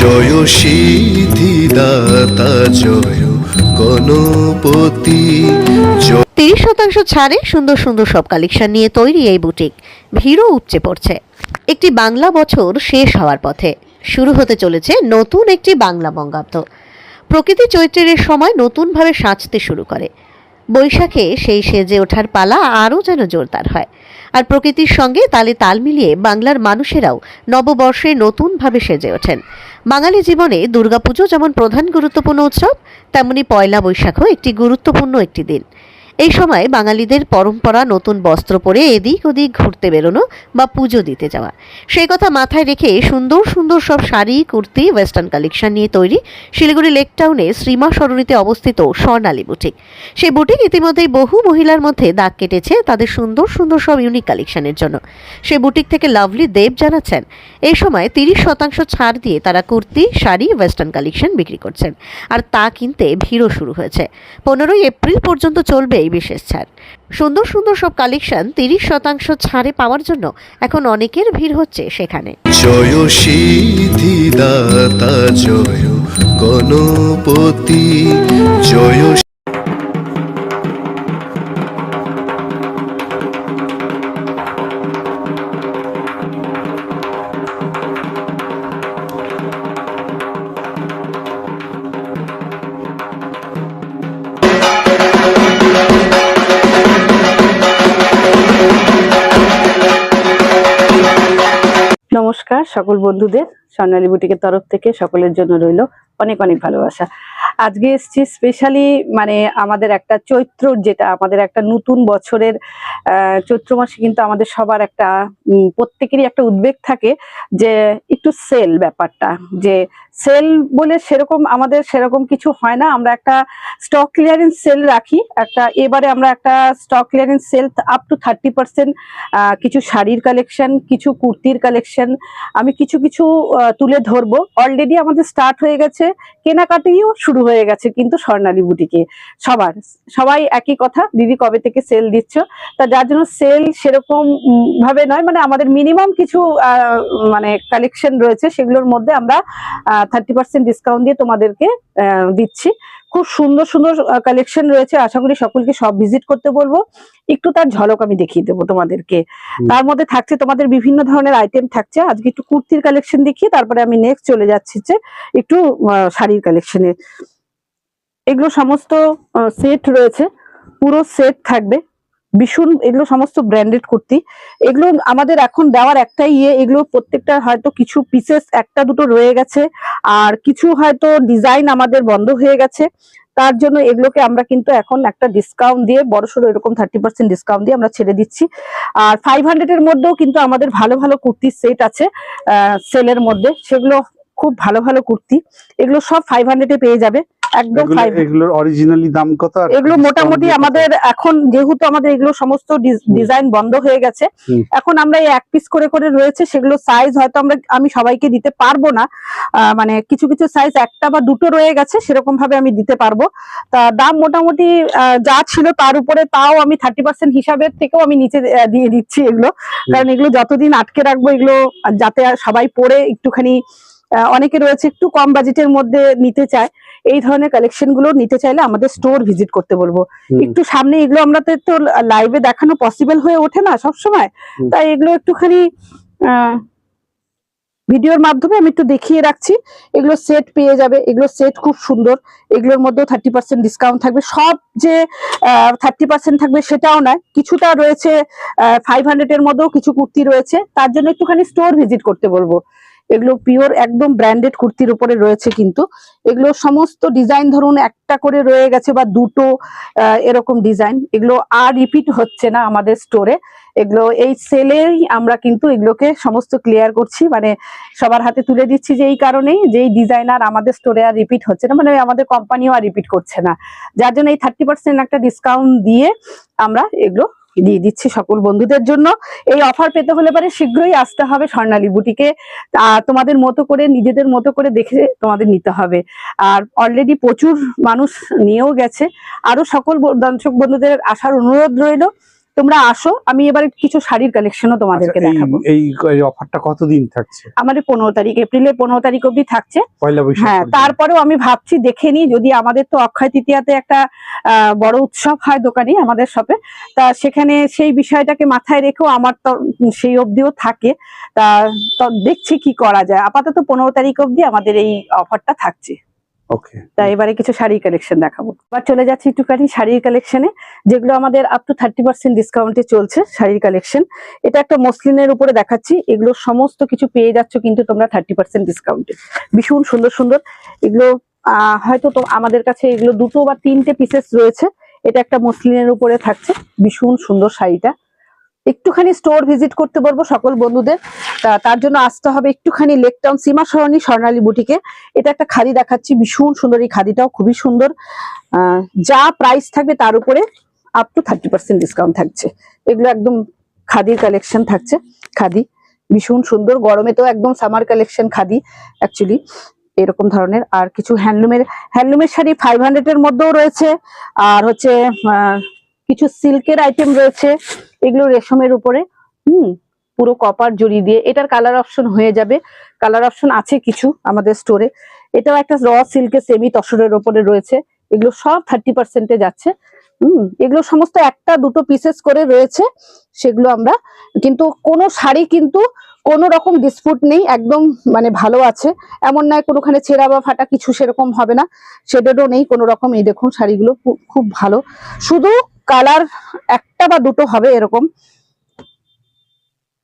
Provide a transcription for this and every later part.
জয় সিদ্ধিদাতা, জয় গণপতি তিরিশ শতাংশ ছাড়ে সুন্দর সুন্দর সব কালেকশন নিয়ে তৈরি এই বুটিক। ভিড়ও উপচে পড়ছে। একটি বাংলা বছর শেষ হওয়ার পথে শুরু হতে চলেছে নতুন একটি বাংলা বঙ্গাব্দ। প্রকৃতি চৈত্রের সময় নতুনভাবে সাজতে শুরু করে। বৈশাখে সেই সেজে ওঠার পালা আরও যেন জোরদার হয়। আর প্রকৃতির সঙ্গে তালে তাল মিলিয়ে বাংলার মানুষেরাও নববর্ষে নতুনভাবে সেজে ওঠেন। বাঙালি জীবনে দুর্গাপুজো যেমন প্রধান গুরুত্বপূর্ণ উৎসব, তেমনি পয়লা বৈশাখও একটি গুরুত্বপূর্ণ একটি দিন। এই সময় বাঙালিদের পরম্পরা, নতুন বস্ত্র পরে এদিক ওদিক ঘুরতে বেরোনো বা পুজো দিতে যাওয়া। সেই কথা মাথায় রেখে সুন্দর সুন্দর সব শাড়ি, কুর্তি ওয়েস্টার্ন কালেকশন নিয়ে তৈরি শিলিগুড়ি লেক টাউনে শ্রীমা সরণিতে অবস্থিত স্বর্ণালী বুটিক। সেই বুটিক ইতিমধ্যেই বহু মহিলার মধ্যে দাগ কেটেছে তাদের সুন্দর সুন্দর সব ইউনিক কালেকশনের জন্য। সেই বুটিক থেকে লাভলি দেব জানাচ্ছেন, এই সময় তিরিশ শতাংশ ছাড় দিয়ে তারা কুর্তি, শাড়ি ওয়েস্টার্ন কালেকশন বিক্রি করছেন। আর তা কিনতে ভিড়ও শুরু হয়েছে। পনেরোই এপ্রিল পর্যন্ত চলবে বিশেষ ছাড়। সুন্দর সুন্দর সব কালেকশন তিরিশ শতাংশ ছাড়ে পাওয়ার জন্য এখন অনেকের ভিড় হচ্ছে সেখানে। জয় গণপতি, জয় সকল বন্ধুদের স্বর্ণালী বুটিকের তরফ থেকে সকলের জন্য রইল অনেক অনেক ভালোবাসা। আজকে এসছি স্পেশালি মানে আমাদের একটা চৈত্র যেটা, আমাদের একটা নতুন বছরের চৈত্র মাসে কিন্তু আমাদের সবার একটা প্রত্যেকেরই একটা উদ্বেগ থাকে যে একটু সেল ব্যাপারটা। যে সেল বলে সেরকম আমাদের সেরকম কিছু হয় না। আমরা একটা স্টক ক্লিয়ারেন্স সেল রাখি। একটা, এবারে আমরা একটা stock clearance sale up to thirty percent কিছু শাড়ির কালেকশন কিছু কুর্তির কালেকশন আমি কিছু কিছু তুলে ধরবো। অলরেডি আমাদের স্টার্ট হয়ে গেছে। কেনাকাটিও শুরু হয়ে গেছে কিন্তু স্বর্ণালী বুটিকে। সবার, সবাই একই কথা, দিদি কবে থেকে সেল দিচ্ছ? তা যার জন্য সেল সেরকম ভাবে নয় মানে আমাদের মিনিমাম কিছু মানে কালেকশন রয়েছে, সেগুলোর মধ্যে আমরা থার্টি পার্সেন্ট ডিসকাউন্ট দিয়ে তোমাদেরকে দিচ্ছি। খুব সুন্দর সুন্দর কালেকশন রয়েছে। আশা করি সকলকে সব ভিজিট করতে বলব। একটু তার ঝলক আমি দেখিয়ে দেবো তোমাদেরকে। তার মধ্যে থাকছে তোমাদের বিভিন্ন ধরনের আইটেম থাকছে। আজকে একটু কুর্তির কালেকশন দেখিয়ে তারপরে আমি নেক্সট চলে যাচ্ছি যে একটু শাড়ির কালেকশনে এগুলো সমস্ত সেট রয়েছে। পুরো সেট থাকবে। ভীষণ এগুলো সমস্ত ব্র্যান্ডেড কুর্তি। এগুলো আমাদের এখন দেওয়ার একটাই ইয়ে এগুলো প্রত্যেকটা হয়তো কিছু পিসেস একটা দুটো রয়ে গেছে, আর কিছু হয়তো ডিজাইন আমাদের বন্ধ হয়ে গেছে। তার জন্য এগুলোকে আমরা কিন্তু এখন একটা ডিসকাউন্ট দিয়ে বড়সড় এরকম থার্টি পার্সেন্ট ডিসকাউন্ট দিয়ে আমরা ছেড়ে দিচ্ছি। আর ফাইভ হান্ড্রেড এর মধ্যেও কিন্তু আমাদের ভালো ভালো কুর্তির সেট আছে সেলের মধ্যে। সেগুলো খুব ভালো ভালো কুর্তি। এগুলো সব ফাইভ হান্ড্রেড পেয়ে যাবে। একদম এগুলো- এগুলোর অরিজিনালি দাম কত এগুলো মোটামুটি আমাদের এখন যেহেতু আমাদের এগুলো সমস্ত ডিজাইন বন্ধ হয়ে গেছে এখন আমরা এই এক পিস করে করে রয়েছে সেগুলো সাইজ হয়তো আমরা আমি সবাইকে দিতে পারব না মানে কিছু কিছু সাইজ একটা বা দুটো রয়ে গেছে সেরকম ভাবে আমি দিতে পারব। তা দাম মোটামুটি আহ, যা ছিল তার উপরে তাও আমি থার্টি পার্সেন্ট হিসাবের থেকেও আমি নিচে দিয়ে দিচ্ছি এগুলো। কারণ এগুলো যতদিন আটকে রাখব এগুলো যাতে সবাই পরে একটুখানি অনেকে রয়েছে একটু কম বাজেটের মধ্যে নিতে চায়। এই ধরনের কালেকশনগুলো নিতে চাইলে আমাদের স্টোর ভিজিট করতে বলব। একটু সামনে এগুলো আমাদের তো লাইভে দেখানো পসিবল হয়ে ওঠে না সব সময় তাই এগুলো একটুখানি ভিডিওর মাধ্যমে আমি একটু দেখিয়ে রাখছি। এগুলো সেট পেয়ে যাবে। এগুলো সেট খুব সুন্দর। এগুলোর মধ্যেও থার্টি পার্সেন্ট ডিসকাউন্ট থাকবে। সব যে থার্টি পার্সেন্ট থাকবে সেটাও নয়। কিছুটা রয়েছে ফাইভ হান্ড্রেড এর মধ্যেও কিছু কুর্তি রয়েছে। তার জন্য একটুখানি স্টোর ভিজিট করতে বলব। এগুলো পিওর একদম ব্র্যান্ডেড কুর্তির উপরে রয়েছে কিন্তু। এগুলো সমস্ত ডিজাইন ধরুন একটা করে রয়ে গেছে বা দুটো এরকম ডিজাইন এগুলো আর রিপিট হচ্ছে না আমাদের স্টোরে এগুলো এই সেলেই আমরা কিন্তু এগুলোকে সমস্ত ক্লিয়ার করছি। মানে সবার হাতে তুলে দিচ্ছি যে এই কারণেই যে এই ডিজাইনার আমাদের স্টোরে আর রিপিট হচ্ছে না। মানে আমাদের কোম্পানিও আর রিপিট করছে না। যার জন্য এই থার্টি পার্সেন্ট একটা ডিসকাউন্ট দিয়ে আমরা এগুলো দিয়ে দিচ্ছি সকল বন্ধুদের জন্য। এই অফার পেতে হলে পরে শীঘ্রই আসতে হবে স্বর্ণালী বুটিকে। তোমাদের মতো করে, নিজেদের মতো করে দেখে তোমাদের নিতে হবে। আর অলরেডি প্রচুর মানুষ নিয়েও গেছে। আরও সকল দর্শক বন্ধুদের আসার অনুরোধ রইল। তোমরা আসো আমি এবার কিছু শাড়ির কালেকশনও তোমাদেরকে আচ্ছা, দেখাবো। এই অফারটা কতদিন থাকছে? আমাদের পনেরো তারিখ এপ্রিলের পনেরো তারিখ অবধি থাকছে। হ্যাঁ। তারপরেও আমি ভাবছি দেখে নিই যদি আমাদের তো অক্ষয় তৃতীয়াতে একটা আহ, বড় উৎসব হয় দোকানে আমাদের শপে তা সেখানে সেই বিষয়টাকে মাথায় রেখেও আমার তো সেই অবধিও থাকে। তা দেখছি কি করা যায়। আপাতত পনেরো তারিখ অবধি আমাদের এই অফারটা থাকছে। তা এবারে কিছু শাড়ির কালেকশন দেখাবো। এবার চলে যাচ্ছি একটুখানি শাড়ির কালেকশনে যেগুলো আমাদের আপ টু থার্টি পার্সেন্ট ডিসকাউন্টে চলছে শাড়ির কালেকশন এটা একটা মসলিনের উপরে দেখাচ্ছি এগুলো সমস্ত কিছু পেয়ে যাচ্ছ কিন্তু তোমরা থার্টি পার্সেন্ট ডিসকাউন্টে ভীষণ সুন্দর সুন্দর। এগুলো আহ, হয়তো তো আমাদের কাছে এগুলো দুটো বা তিনটে পিসেস রয়েছে। এটা একটা মসলিনের উপরে থাকছে ভীষণ সুন্দর শাড়িটা। একটুখানি স্টোর ভিজিট করতে বলব সকল বন্ধুদের। তার জন্য আসতে হবে একটুখানি লেক টাউন সীমা সরণী স্বর্ণালী বুটিকে। এটা একটা খাদি দেখাচ্ছি, ভীষণ সুন্দর এই খাদিটাও, খুবই সুন্দর। যা প্রাইস থাকবে তার উপরে up to thirty percent discount থাকছে। এগুলো একদম খাদির কালেকশন থাকছে, খাদি। ভীষণ সুন্দর গরমে তো একদম সামার কালেকশন খাদি অ্যাকচুয়ালি এরকম ধরনের। আর কিছু হ্যান্ডলুমের হ্যান্ডলুমের শাড়ি ফাইভ হান্ড্রেড এর মধ্যেও রয়েছে। আর হচ্ছে কিছু সিল্কের আইটেম রয়েছে, এগুলো রেশমের উপরে। হুম, পুরো কপার জড়ি দিয়ে। এটার কালার অপশন হয়ে যাবে। কালার অপশন আছে কিছু আমাদের স্টোরে এটাও একটা র সিল্কের সেমি তসরের ওপরে রয়েছে। এগুলো সব থার্টি পার্সেন্টে যাচ্ছে। হুম, এগুলো সমস্ত একটা দুটো পিসেস করে রয়েছে। সেগুলো আমরা, কিন্তু কোনো শাড়ি কিন্তু কোনো রকম ডিসপুট নেই। একদম মানে ভালো আছে। এমন নয় কোনোখানে ছেঁড়া বা ফাটা কিছু সেরকম হবে না। সেটারও নেই কোনো রকম। এই দেখুন শাড়িগুলো খুব ভালো। শুধু কালার একটা বা দুটো হবে এরকম।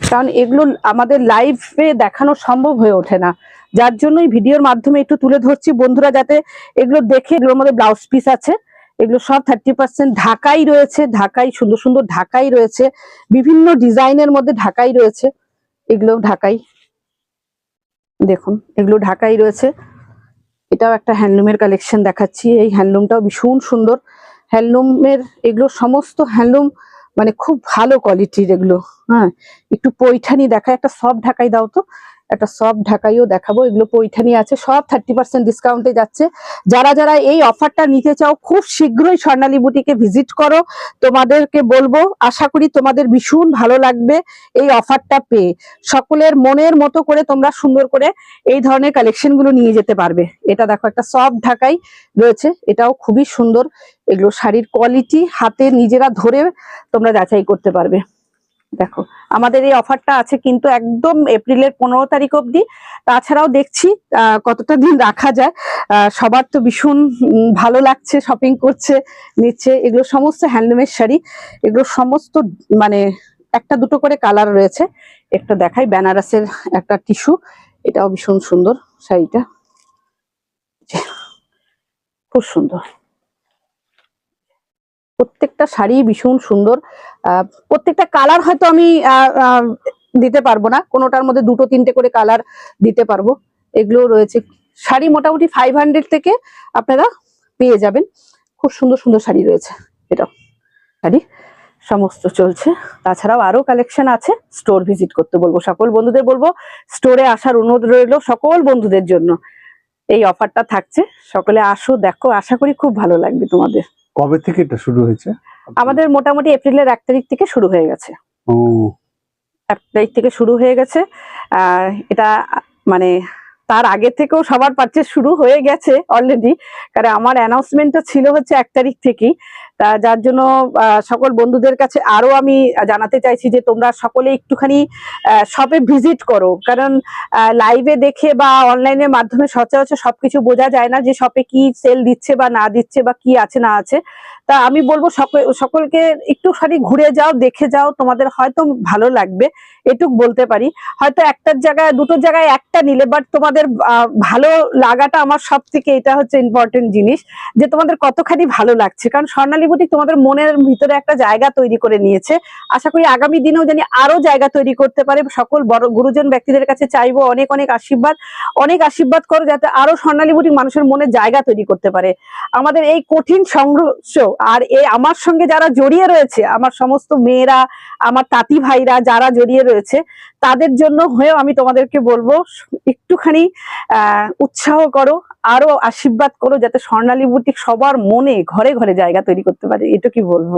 কারণ এগুলো আমাদের লাইভে দেখানো সম্ভব হয়ে ওঠে না। যার জন্যই ভিডিওর মাধ্যমে একটু তুলে ধরছি বন্ধুরা যাতে এগুলো দেখে এগুলোর মধ্যে ব্লাউজ পিস আছে। এগুলো সব থার্টি পার্সেন্ট ঢাকাই রয়েছে, ঢাকাই, সুন্দর সুন্দর ঢাকাই রয়েছে। বিভিন্ন ডিজাইনের মধ্যে ঢাকাই রয়েছে। এগুলো ঢাকাই। দেখুন, এগুলো ঢাকাই রয়েছে। এটাও একটা হ্যান্ডলুমের কালেকশন দেখাচ্ছি। এই হ্যান্ডলুমটাও ভীষণ সুন্দর। হ্যান্ডলুমের এগুলো সমস্ত হ্যান্ডলুম মানে খুব ভালো কোয়ালিটির এগুলো হ্যাঁ। একটু পৈঠানি দেখায়, একটা সব ঢাকাই দাও তো। একটা সব ঢাকাইও দেখাবো, এগুলো পৈঠানি আছে, সব থার্টি পার্সেন্ট ডিসকাউন্টে যাচ্ছে। যারা যারা এই অফারটা নিতে চাও, খুব শীঘ্রই স্বর্ণালী বুটিকে ভিজিট করো। তোমাদেরকে বলব, আশা করি তোমাদের ভীষণ ভালো লাগবে এই অফারটা পেয়ে। সকলের মনের মতো করে তোমরা সুন্দর করে এই ধরনের কালেকশনগুলো নিয়ে যেতে পারবে। এটা দেখো, একটা সব ঢাকাই রয়েছে, এটাও খুবই সুন্দর। এগুলো শাড়ির কোয়ালিটি হাতে নিজেরা ধরে তোমরা যাচাই করতে পারবে। দেখো, আমাদের এই অফারটা আছে কিন্তু একদম এপ্রিলের পনেরো তারিখ অবধি। তাছাড়াও দেখছি কতটা দিন রাখা যায়। সবার তো ভীষণ ভালো লাগছে শপিং করছে, নিচ্ছে। এগুলো সমস্ত হ্যান্ডলুমের শাড়ি। এগুলো সমস্ত মানে একটা দুটো করে কালার রয়েছে। একটা দেখাই, বেনারসের একটা টিস্যু এটাও ভীষণ সুন্দর শাড়িটা। খুব সুন্দর। প্রত্যেকটা শাড়ি ভীষণ সুন্দর। প্রত্যেকটা কালার হয়তো আমি দিতে পারব না। কোনোটার মধ্যে দুটো, তিনটে করে কালার দিতে পারব। এগুলো রয়েছে। শাড়ি মোটামুটি ফাইভ হান্ড্রেড থেকে আপনারা পেয়ে যাবেন। খুব সুন্দর সুন্দর শাড়ি রয়েছে এটা। শাড়ি সমস্ত চলছে। তাছাড়াও আরও কালেকশন আছে। স্টোর ভিজিট করতে বলব। সকল বন্ধুদের বলব স্টোরে আসার অনুরোধ রইল সকল বন্ধুদের জন্য। এই অফারটা থাকছে। সকলে আসো, দেখো। আশা করি খুব ভালো লাগবে তোমাদের। কবে থেকে এটা শুরু হয়েছে? আমাদের মোটামুটি এপ্রিলের এক তারিখ থেকে শুরু হয়ে গেছে। ও। এক তারিখ থেকে শুরু হয়ে গেছে। আর এটা মানে তার আগে থেকেও সবার পারচেস শুরু হয়ে গেছে অলরেডি কারণ আমার অ্যানাউন্সমেন্টটা ছিল হচ্ছে এক তারিখ থেকেই। তা যার জন্য সকল বন্ধুদের কাছে আরও আমি জানাতে চাইছি যে তোমরা সকলে একটুখানি শপে ভিজিট করো। কারণ লাইভে দেখে বা অনলাইনের মাধ্যমে সচরাচর সব কিছু বোঝা যায় না যে শপে কি সেল দিচ্ছে বা না দিচ্ছে বা কি আছে না আছে। তা আমি বলব সকল, সকলকে একটুখানি ঘুরে যাও, দেখে যাও, তোমাদের হয়তো ভালো লাগবে, এটুক বলতে পারি। হয়তো একটার জায়গায়, দুটোর জায়গায় একটা নিলে বাট তোমাদের ভালো লাগাটা আমার সব থেকে এটা হচ্ছে ইম্পর্টেন্ট জিনিস, যে তোমাদের কতখানি ভালো লাগছে। কারণ স্বর্ণালী তোমাদের মনের ভিতরে একটা জায়গা তৈরি করে নিয়েছে। আশা করি আগামী দিনেও জানি আরও জায়গা তৈরি করতে পারে। সকল বড় গুরুজন ব্যক্তিদের কাছে চাইব অনেক অনেক আশীর্বাদ। অনেক আশীর্বাদ করো যাতে আরও স্বর্ণালী মানুষের মনে জায়গা তৈরি করতে পারে। আমাদের এই কঠিন সংঘর্ষ আর এ আমার সঙ্গে যারা জড়িয়ে রয়েছে, আমার সমস্ত মেয়েরা, আমার তাঁতি ভাইরা যারা জড়িয়ে রয়েছে, তাদের জন্য হয়েও আমি তোমাদেরকে বলব, একটুখানি উৎসাহ করো, আরও আশীর্বাদ করো, যাতে স্বর্ণালী বুটিক সবার মনে ঘরে ঘরে জায়গা তৈরি করতে পারে এটা কি বলব।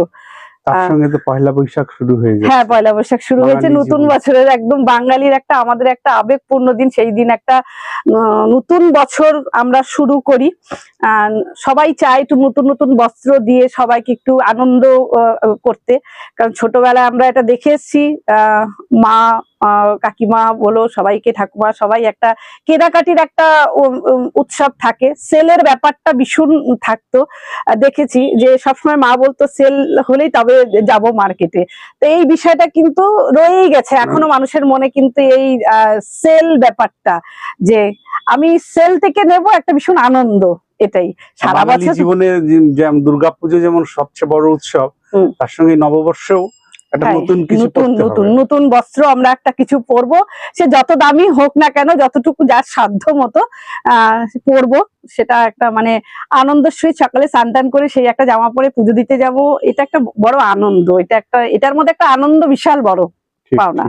তার আহ, সঙ্গে তো পয়লা বৈশাখ শুরু হয়ে যাচ্ছে হ্যাঁ পয়লা বৈশাখ শুরু হয়েছে নতুন বছরের একদম বাঙালির একটা আমাদের একটা আবেগপূর্ণ দিন সেই দিন একটা নতুন বছর আমরা শুরু করি। সবাই চায় একটু নতুন নতুন বস্ত্র দিয়ে সবাইকে একটু আনন্দ করতে। কারণ ছোটবেলায় আমরা এটা দেখে এসেছি আহ, মা কাকিমা বলো সবাইকে ঠাকুমা সবাই একটা কেনাকাটির একটা উৎসব থাকে। সেলের ব্যাপারটা ভীষণ থাকতো। দেখেছি যে সবসময় মা বলতো সেল হলেই তবে যাব মার্কেটে তো এই বিষয়টা কিন্তু রয়েই গেছে। এখনও মানুষের মনে কিন্তু এই সেল ব্যাপারটা যে আমি সেল থেকে নেব একটা ভীষণ আনন্দ এটাই। সারা বছর জীবনে যেমন দুর্গাপুজো যেমন সবচেয়ে বড় উৎসব তার সঙ্গে নববর্ষেও নতুন নতুন নতুন বস্ত্র আমরা একটা কিছু পরবো। সে যত দামি হোক না কেন যতটুকু যার সাধ্য মতো পরবো। সেটা একটা মানে আনন্দের সহিত সকালে স্নান টান করে সেই একটা জামা পরে পুজো দিতে যাব। এটা একটা বড় আনন্দ। এটা একটা এটার মধ্যে একটা আনন্দ বিশাল বড় পাওনা।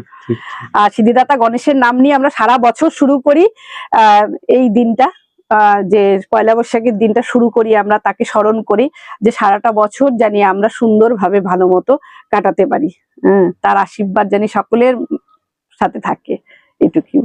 আর সিদ্ধিদাতা গণেশের নাম নিয়ে আমরা সারা বছর শুরু করি আহ, এই দিনটা। যে পয়লা বৈশাখের দিনটা শুরু করি আমরা, তাকে স্মরণ করি যে সারাটা বছর জানি আমরা সুন্দরভাবে ভালো মতো কাটাতে পারি। হ্যাঁ তার আশীর্বাদ জানি সকলের সাথে থাকে এটুকু